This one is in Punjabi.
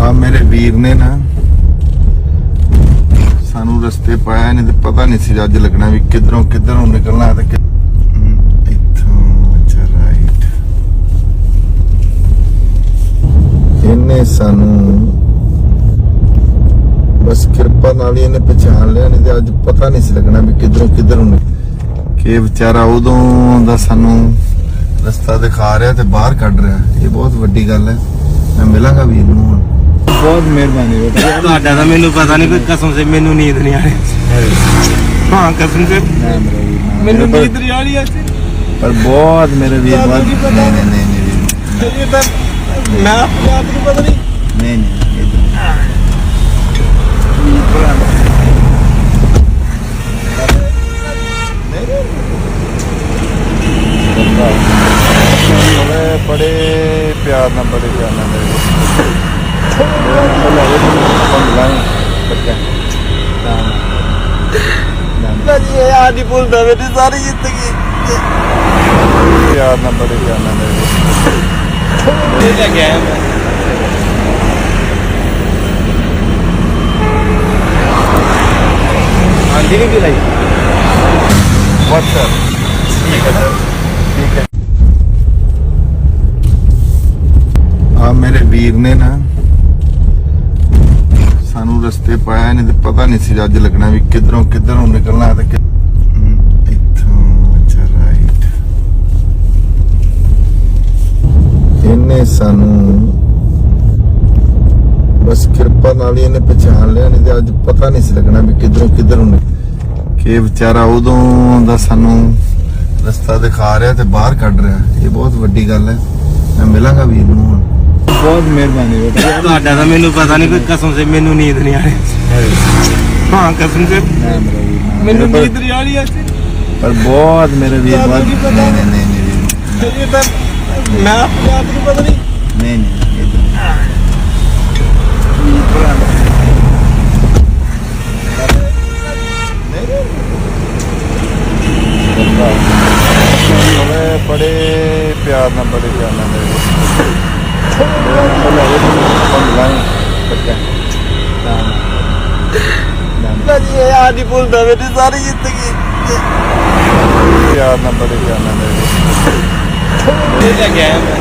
ਆ ਮੇਰੇ ਵੀਰ ਨੇ ਨਾ ਸਾਨੂੰ ਰਸਤੇ ਪਾਇਆ ਨਹੀਂ ਤੇ ਪਤਾ ਨਹੀਂ ਸੀ ਅੱਜ ਲੱਗਣਾ ਵੀ ਕਿਧਰੋਂ ਕਿਧਰੋਂ ਨਿਕਲਣਾ ਤੇ ਇਹਨੇ ਸਾਨੂੰ ਬਸ ਕਿਰਪਾ ਨਾਲ ਹੀ ਇਹਨੇ ਪਛਾਣ ਲਿਆ ਨਹੀਂ ਤੇ ਅੱਜ ਪਤਾ ਨਹੀਂ ਸੀ ਲੱਗਣਾ ਵੀ ਕਿਧਰੋਂ ਕਿੱਧਰੋਂ ਨਿਕ- ਕਿ ਵਿਚਾਰਾ ਉਦੋਂ ਦਾ ਸਾਨੂੰ ਰਸਤਾ ਦਿਖਾ ਰਿਹਾ ਤੇ ਬਾਹਰ ਕੱਢ ਰਿਹਾ। ਇਹ ਬਹੁਤ ਵੱਡੀ ਗੱਲ ਹੈ। ਮੈਂ ਮਿਲਾਂਗਾ ਵੀਰ ਨੂੰ। ਬਹੁਤ ਮਿਹਰਬਾਨੀ ਬੇਟਾ ਤੁਹਾਡਾ ਤਾਂ ਮੈਨੂੰ ਪਤਾ ਨਹੀਂ ਕੋਈ ਕਸਮ ਸੇ ਮੈਨੂੰ ਨੀਂਦ ਨਹੀਂ ਆ ਰਹੀ ਹਾਂ ਕਸਮ ਸੇ। ਮੈਨੂੰ ਨੀਂਦ ਨਹੀਂ ਆ ਰਹੀ ਅੱਜ। ਪਰ ਬਹੁਤ ਮੇਰੇ ਵੀਰ ਬਹੁਤ? ਨਹੀਂ ਨਹੀਂ ਨਹੀਂ ਤਾਂ ਮੈਂ ਆਪਣੇ ਆਪ ਨੂੰ ਪਤਾ ਨਹੀਂ ਨਹੀਂ ਨਹੀਂ ਬੜੇ ਪਿਆਰ ਨਾਲ ਬੜੇ ਪਿਆਰ ਨਾਲ ਮੇਰੇ ਬੋਲਾ ਇਹ ਬੰਦ ਲਾਈ ਬੱਚਾ ਜੀ ਇਹ ਆ ਨਹੀਂ ਭੁੱਲਦਾ ਮੇਰੀ ਸਾਰੀ ਜ਼ਿੰਦਗੀ ਪਿਆਰ ਨਾਲ ਬੜੇ ਪਿਆਰ ਨਾਲ ਮੇਰੇ ਇਹ ਲੈ ਕੇ ਆਇਆ ਮੈਂ ਆਂਦੀ ਨਹੀਂ ਕਿ ਲਈ WhatsApp ਠੀਕ ਹੈ ਸਰ ਠੀਕ ਹੈ ਆ ਮੇਰੇ ਵੀਰ ਨੇ ਨਾ ਸਾਨੂੰ ਰਸਤੇ ਪਾਇਆ ਨਹੀਂ ਤੇ ਪਤਾ ਨਹੀਂ ਸੀ ਅੱਜ ਲੱਗਣਾ ਵੀ ਕਿੱਧਰੋਂ ਕਿੱਧਰੋਂ ਨਿਕਲਣਾ ਤੇ ਇਹਨੇ ਸਾਨੂੰ ਬਸ ਕਿਰਪਾ ਨਾਲ ਹੀ ਇਹਨੇ ਪਛਾਣ ਲਿਆ ਨਹੀਂ ਤੇ ਅੱਜ ਪਤਾ ਨਹੀਂ ਸੀ ਲੱਗਣਾ ਵੀ ਕਿਧਰੋਂ ਕਿੱਧਰੋਂ ਨਿਕ- ਕਿ ਵਿਚਾਰਾ ਉਦੋਂ ਦਾ ਸਾਨੂੰ ਰਸਤਾ ਦਿਖਾ ਰਿਹਾ ਤੇ ਬਾਹਰ ਕੱਢ ਰਿਹਾ। ਇਹ ਬਹੁਤ ਵੱਡੀ ਗੱਲ ਹੈ। ਮੈਂ ਮਿਲਾਂਗਾ ਵੀਰ ਨੂੰ ਬਹੁਤ ਮਿਹਰਬਾਨੀ ਬੇਟਾ ਤੁਹਾਡਾ ਤਾਂ ਮੈਨੂੰ ਪਤਾ ਨਹੀਂ ਕੋਈ ਕਸਮ ਸੇ ਮੈਨੂੰ ਨੀਂਦ ਨਹੀਂ ਆ ਰਹੀ ਹਾਂ ਕਸਮ ਸੇ। ਮੈਨੂੰ ਨੀਂਦ ਨਹੀਂ ਆ ਰਹੀ ਅੱਜ। ਪਰ ਬਹੁਤ ਮੇਰੇ ਵੀਰ ਤੁਹਾਨੂੰ ਬਹੁਤ? ਨਹੀਂ ਨਹੀਂ ਨਹੀਂ ਇਹ ਤਾਂ ਮੈਂ ਆਪਣੇ ਆਪ ਨੂੰ ਪਤਾ ਨਹੀਂ ਨਹੀਂ ਨਹੀਂ ਬੜੇ ਪਿਆਰ ਨਾਲ ਬੜੇ ਪਿਆਰ ਨਾਲ ਮੇਰੇ ਬੋਲਾ ਇਹ ਬੰਦ ਲਾਈ ਬੱਚਾ ਜੀ ਇਹ ਆ ਨਹੀਂ ਭੁੱਲਦਾ ਮੇਰੀ ਸਾਰੀ ਜ਼ਿੰਦਗੀ ਪਿਆਰ ਨਾਲ ਬੜੇ ਪਿਆਰ ਨਾਲ ਮੇਰੇ ਇਹ ਲੈ ਕੇ ਆਇਆ ਮੈਂ